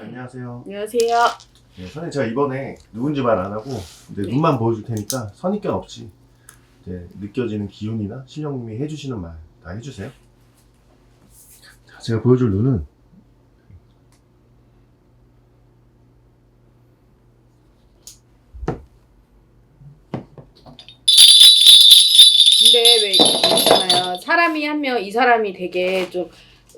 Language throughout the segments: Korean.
안녕하세요. 안녕하세요. 네, 선생님 제가 이번에 누군지 말 안 하고 이제 네. 눈만 보여줄 테니까 선입견 없이 이제 느껴지는 기운이나 신령님이 해주시는 말 다 해주세요. 자, 제가 보여줄 눈은 근데 왜 있잖아요. 사람이 한 명, 이 사람이 되게 좀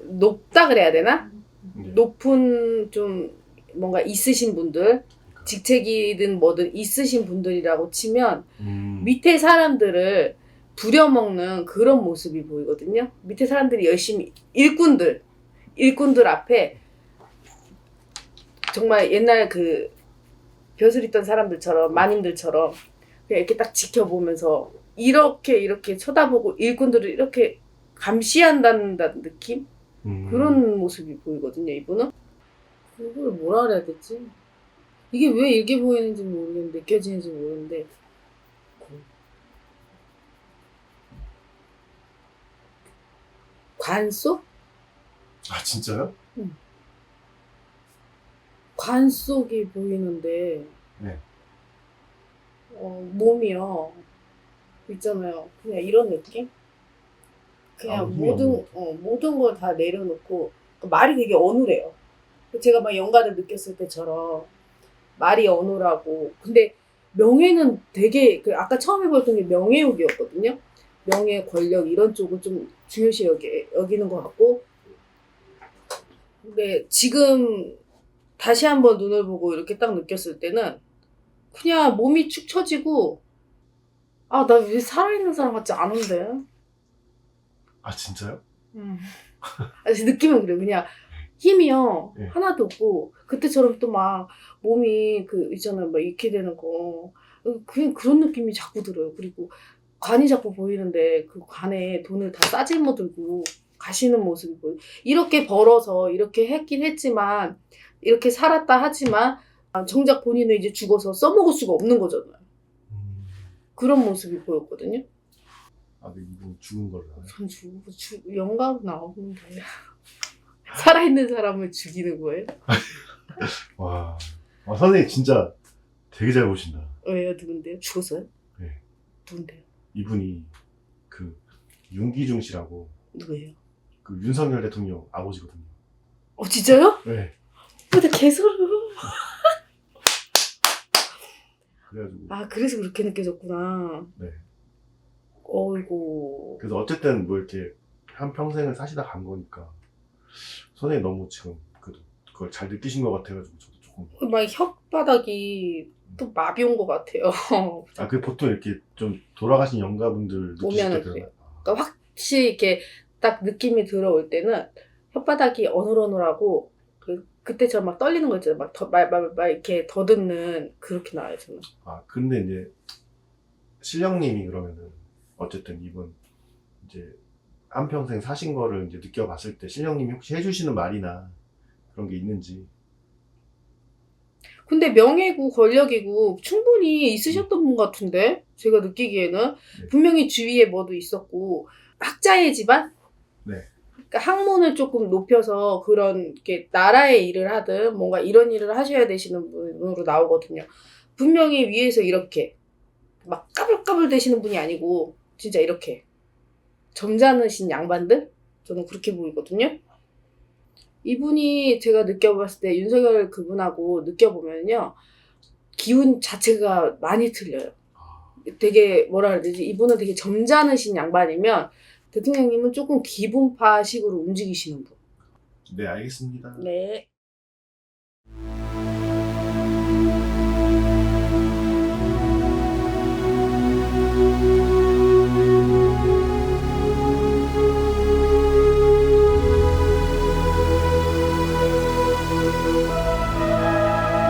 높다 그래야 되나? 이제 높은 좀 뭔가 있으신 분들, 직책이든 뭐든 있으신 분들이라고 치면 음, 밑에 사람들을 부려먹는 그런 모습이 보이거든요. 밑에 사람들이 열심히 일꾼들, 일꾼들 앞에 정말 옛날 그 벼슬 있던 사람들처럼 마님들처럼 그냥 이렇게 딱 지켜보면서 이렇게 이렇게 쳐다보고 일꾼들을 이렇게 감시한다는 느낌 음, 그런 모습이 보이거든요. 이분은 그걸 뭐라 그래야 되지? 이게 왜 이렇게 보이는지 모르겠는데 느껴지는지 모르겠는데 관속? 아 진짜요? 관 속이 보이는데 네. 어, 몸이요 있잖아요 그냥 이런 느낌? 그냥 아, 모든 어, 모든 걸 다 내려놓고 그 말이 되게 어눌해요. 제가 막 영가를 느꼈을 때처럼 말이 어눌하고. 근데 명예는 되게 그 아까 처음에 보였던 게 명예욕이었거든요. 명예 권력 이런 쪽을 좀 중요시 여기, 여기는 것 같고. 근데 지금 다시 한번 눈을 보고 이렇게 딱 느꼈을 때는 그냥 몸이 축 처지고 아 나 왜 살아있는 사람 같지 않은데 아 진짜요? 음. 아, 제 느낌은 그래요. 그냥 힘이요. 네. 하나도 없고 그때처럼 또 막 몸이 그 있잖아요. 막 이렇게 되는 거. 그냥 그런 느낌이 자꾸 들어요. 그리고 관이 자꾸 보이는데 그 관에 돈을 다 싸질러 들고 가시는 모습이 보여 이렇게 벌어서 이렇게 했긴 했지만 이렇게 살았다 하지만 아, 정작 본인은 이제 죽어서 써먹을 수가 없는 거잖아요. 음, 그런 모습이 보였거든요 아 근데 이분 죽은 걸로 알아요? 전 죽, 죽, 영감 나오는데 살아있는 사람을 죽이는 거예요? 와, 아, 선생님 진짜 되게 잘 보신다. 왜요? 누군데요? 죽었어요? 네. 누군데요? 이분이 그 윤기중 씨라고 누구예요? 그 윤석열 대통령 아버지거든요. 어 진짜요? 네. 근데 개소리 그래가지고 아 그래서 그렇게 느껴졌구나 네. 어이고 그래서 어쨌든 뭐 이렇게 한 평생을 사시다 간 거니까 선생님 너무 지금 그 그걸 잘 느끼신 것 같아가지고 저도 조금 막 혓바닥이 또 마비 온 것 같아요. 아 그 보통 이렇게 좀 돌아가신 영가분들 느끼실 오면은 때 그래요. 그러나요? 그러니까 확실히 이렇게 딱 느낌이 들어올 때는 혓바닥이 어눌어눌하고 그, 그때처럼 막 떨리는 거 있잖아요. 막, 더, 막, 막, 막 이렇게 더듬는 그렇게 나와요 저는. 아 근데 이제 신령님이 그러면은 어쨌든 이분 이제 한 평생 사신 거를 이제 느껴봤을 때 신령님이 혹시 해주시는 말이나 그런 게 있는지 근데 명예고 권력이고 충분히 있으셨던 분 같은데 제가 느끼기에는 네. 분명히 주위에 뭐도 있었고 학자의 집안 네. 그러니까 학문을 조금 높여서 그런 게 나라의 일을 하든 뭔가 이런 일을 하셔야 되시는 분으로 나오거든요. 분명히 위에서 이렇게 막 까불까불 되시는 분이 아니고 진짜 이렇게 점잖으신 양반들 저는 그렇게 보이거든요. 이분이 제가 느껴봤을 때 윤석열 그분하고 느껴보면요 기운 자체가 많이 틀려요. 되게 뭐라 그래야 되지 이분은 되게 점잖으신 양반이면 대통령님은 조금 기분파식으로 움직이시는 분. 네 알겠습니다. 네.